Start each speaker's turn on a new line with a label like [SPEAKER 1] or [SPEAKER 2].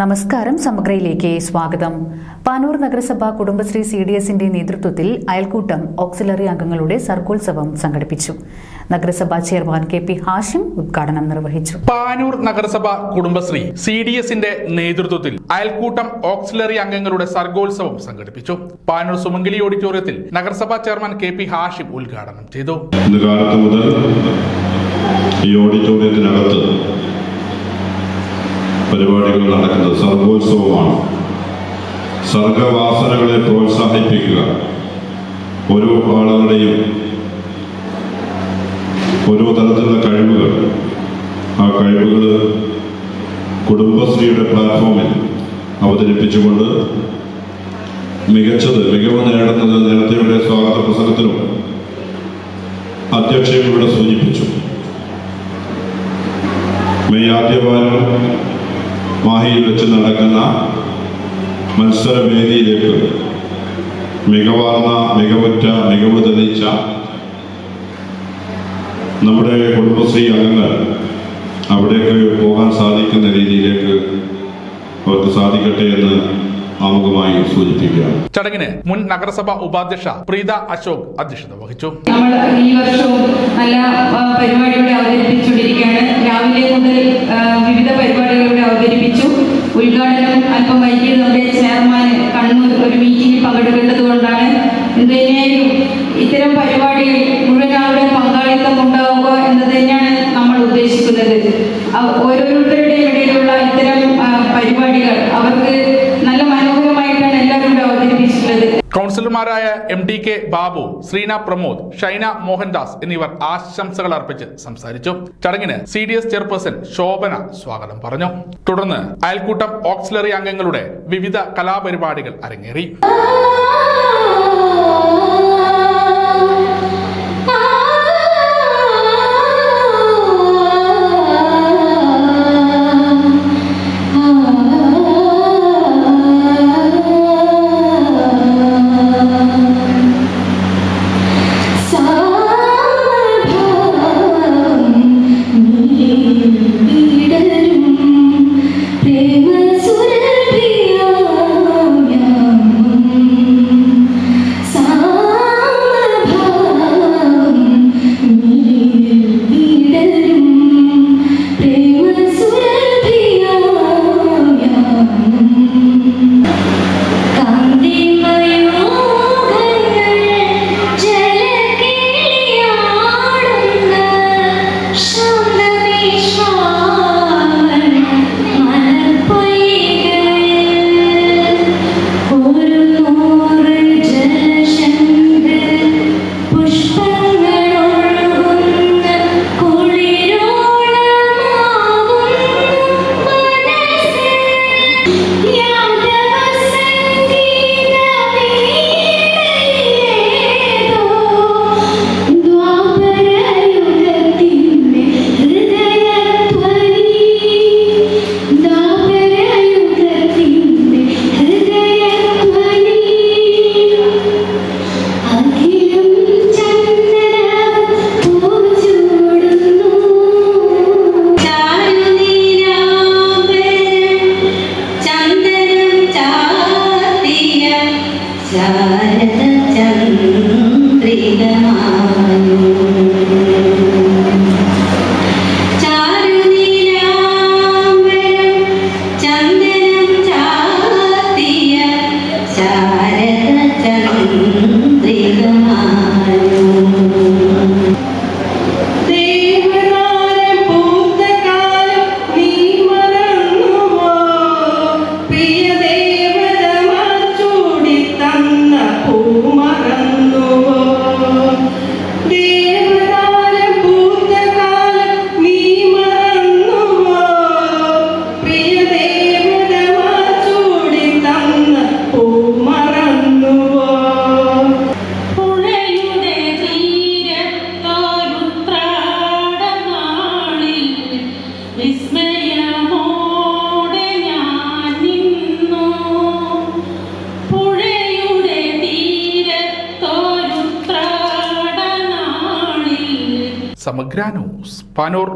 [SPEAKER 1] നമസ്കാരം സമഗ്രയിലേക്ക് സ്വാഗതം. പാനൂർ നഗരസഭ കുടുംബശ്രീ സി ഡി എസിന്റെ നേതൃത്വത്തിൽ അയൽക്കൂട്ടം ഓക്സിലറി അംഗങ്ങളുടെ സർഗോത്സവം സംഘടിപ്പിച്ചു. നഗരസഭാ ചെയർമാൻ കെ പി ഹാഷിം ഉദ്ഘാടനം നിർവഹിച്ചു.
[SPEAKER 2] പാനൂർ നഗരസഭ കുടുംബശ്രീ സി ഡി എസിന്റെ നേതൃത്വത്തിൽ അയൽക്കൂട്ടം ഓക്സിലറി അംഗങ്ങളുടെ സർഗോത്സവം സംഘടിപ്പിച്ചു. പാനൂർ സുമംഗലി ഓഡിറ്റോറിയത്തിൽ നഗരസഭാ ചെയർമാൻ കെ പി ഹാഷിം ഉദ്ഘാടനം ചെയ്തു.
[SPEAKER 3] ഈ ഓഡിറ്റോറിയത്തിനകത്ത് പരിപാടികൾ നടക്കുന്നത്. സർഗോത്സവമാണ്. സർഗവാസനകളെ പ്രോത്സാഹിപ്പിക്കുക. ഓരോ ആളുകളുടെയും ഓരോ തരത്തിലുള്ള കഴിവുകൾ. ആ കഴിവുകൾ കുടുംബശ്രീയുടെ പ്ലാറ്റ്ഫോമിൽ അവതരിപ്പിച്ചുകൊണ്ട് മികച്ചത് മികവ് നേടുന്നത് നേരത്തെയുടെ സ്വാഗത പ്രസംഗത്തിലും അധ്യക്ഷൻ ഇവിടെ സൂചിപ്പിച്ചു. മെയ് ആദ്യവാരം മാഹിയിൽ വെച്ച് നടക്കുന്ന മത്സരവേദിയിലേക്ക് മികവാർന്ന മികവുറ്റ മികവ് തെളിയിച്ച നമ്മുടെ കുടുംബശ്രീ അംഗങ്ങൾ അവിടേക്ക് പോകാൻ സാധിക്കുന്ന രീതിയിലേക്ക് അവർക്ക് സാധിക്കട്ടെ എന്ന് ആമുഖമായി സൂചിപ്പിക്കുകയാണ്.
[SPEAKER 2] ചടങ്ങിന് മുൻ നഗരസഭാ ഉപാധ്യക്ഷ പ്രീത അശോക് അധ്യക്ഷത വഹിച്ചു.
[SPEAKER 4] നമ്മൾ ഈ വർഷവും ഓരോരുത്തരുടെയും ഇടയിലുള്ള ഇത്തരം പരിപാടികൾ അവർക്ക് നല്ല മനോഹരമായിട്ടാണ് എല്ലാവരും ഇവിടെ അവതരിപ്പിച്ചിട്ടുള്ളത്.
[SPEAKER 2] കൗൺസിലർമാരായ M D K Babu Sreena Pramod Shaina Mohandas എന്നിവർ ആശംസകൾ അർപ്പിച്ച് സംസാരിച്ചു. ചടങ്ങിന് C D S chairperson Shobhana സ്വാഗതം പറഞ്ഞു. തുടർന്ന് അയൽക്കൂട്ടം ഓക്സിലറി അംഗങ്ങളുടെ വിവിധ കലാപരിപാടികൾ അരങ്ങേറി.
[SPEAKER 5] Oh.
[SPEAKER 2] സമഗ്ര ന്യൂസ് പാനൂർ